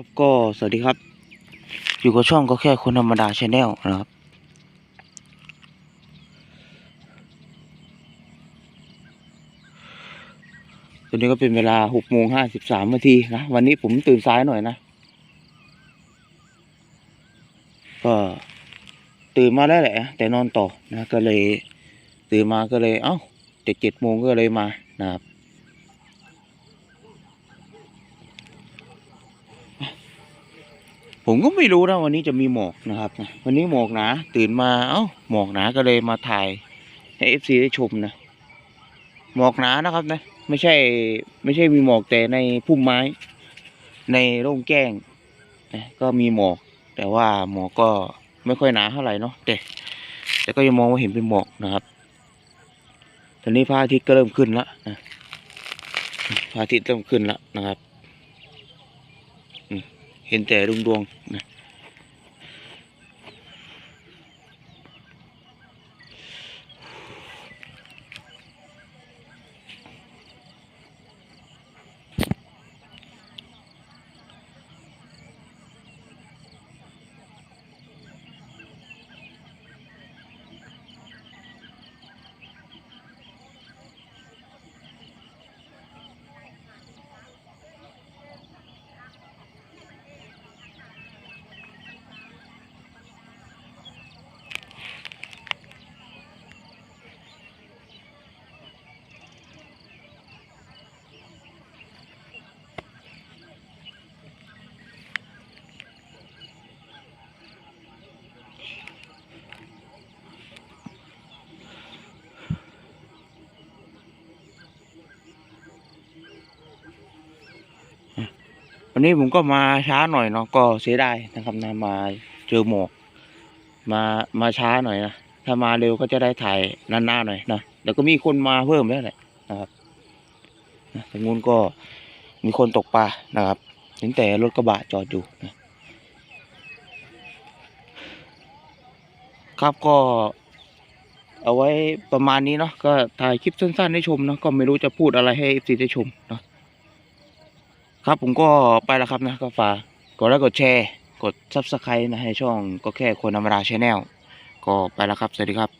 ครับก็สวัสดีครับ อยู่กับช่องก็แค่คนธรรมดาชาแนลนะครับ ตอนนี้ก็เป็นเวลาหกโมงห้าสิบสามนาทีนะ วันนี้ผมตื่นสายหน่อยนะ ก็ตื่นมาได้แหละ แต่นอนต่อนะ ก็เลยตื่นมาก็เลย เอ้าเจ็ดเจ็ดโมงก็เลยมานะครับ ผมก็ไม่รู้นะวันนี้จะมีหมอกนะครับวันนี้หมอกหนาตื่นมาเอ้าหมอกหนาก็เลยมาถ่ายให้เอฟซีได้ชมนะหมอกหนานะครับนะ ไม่ใช่ไม่ใช่มีหมอกแต่ในพุ่มไม้ ในร่งแจ้งนะก็มีหมอก แต่ว่าหมอกก็ไม่ค่อยหนาเท่าไหร่เนาะแต่แต่ก็ยังมองว่าเห็นเป็นหมอกนะครับ ตอนนี้พระอาทิตย์ก็เริ่มขึ้นแล้วนะพระอาทิตย์เริ่มขึ้นแล้วนะครับ เห็นแต่ดวงดวงนะ วันนี้ผมก็มาช้าหน่อยเนาะก็เสียดายนะครับนะมาเจอหมอกมามาช้าหน่อยนะถ้ามาเร็วก็จะได้ถ่ายนานๆหน่อยนะแล้วก็มีคนมาเพิ่มแล้วแหละนะครับตรงนู้นก็มีคนตกปลานะครับเห็นแต่รถกระบะจอดอยู่นะครับก็เอาไว้ประมาณนี้เนาะก็ถ่ายคลิปสั้นๆให้ชมเนาะก็ไม่รู้จะพูดอะไรให้เอฟซีได้ชมเนาะ ครับผมก็ไปแล้วครับนะก็ฝากกดไลค์กดแชร์ กดซับสไครต์นะให้ช่องก็แค่คนธรรมดาชาแนลก็ไปแล้วครับ สวัสดีครับ